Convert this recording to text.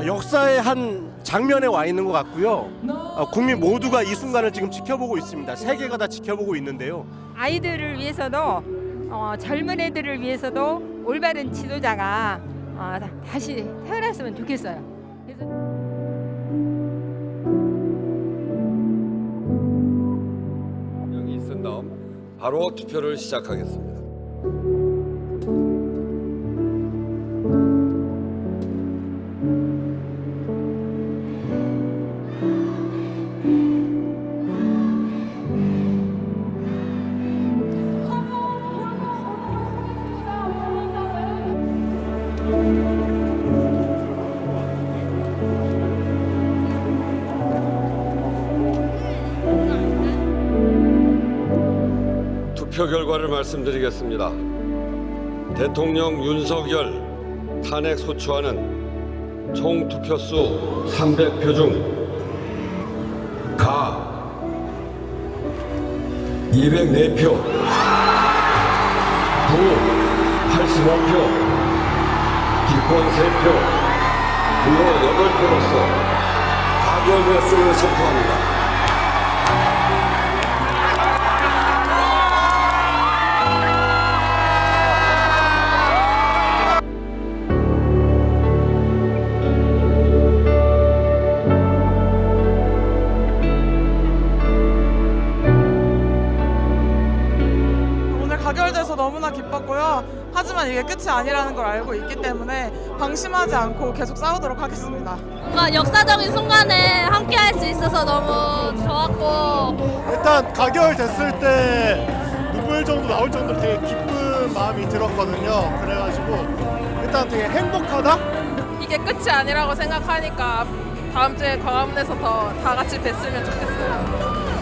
한 장면에 와 있는 것 같고요. 어, 국민 모두가 이 순간을 지금 지켜보고 있습니다. 세계가 다 지켜보고 있는데요. 아이들을 위해서도 어, 젊은 애들을 위해서도 올바른 지도자가 어, 다- 다시 태어났으면 좋겠어요. 그래서 명이 있은 다음 바로 투표를 시작하겠습니다. 투표 결과를 말씀드리겠습니다. 대통령 윤석열 탄핵 소추안은 총 투표수 300표 중 가 204표, 부 85표, 기권 3표, 무효 8표로서 가결되었음을 선포합니다. 오늘 가결돼서 너무나 기뻤고요. 하지만 이게 끝이 아니라는 걸 알고 있기 때문에 방심하지 않고 계속 싸우도록 하겠습니다. 뭔가 역사적인 순간에 함께 할 수 있어서 너무 좋았고 일단 가결됐을 때 눈물 정도 나올 정도로 되게 기쁜 마음이 들었거든요. 그래가지고 일단 되게 행복하다? 이게 끝이 아니라고 생각하니까 다음 주에 광화문에서 더 다 같이 뵀으면 좋겠어요.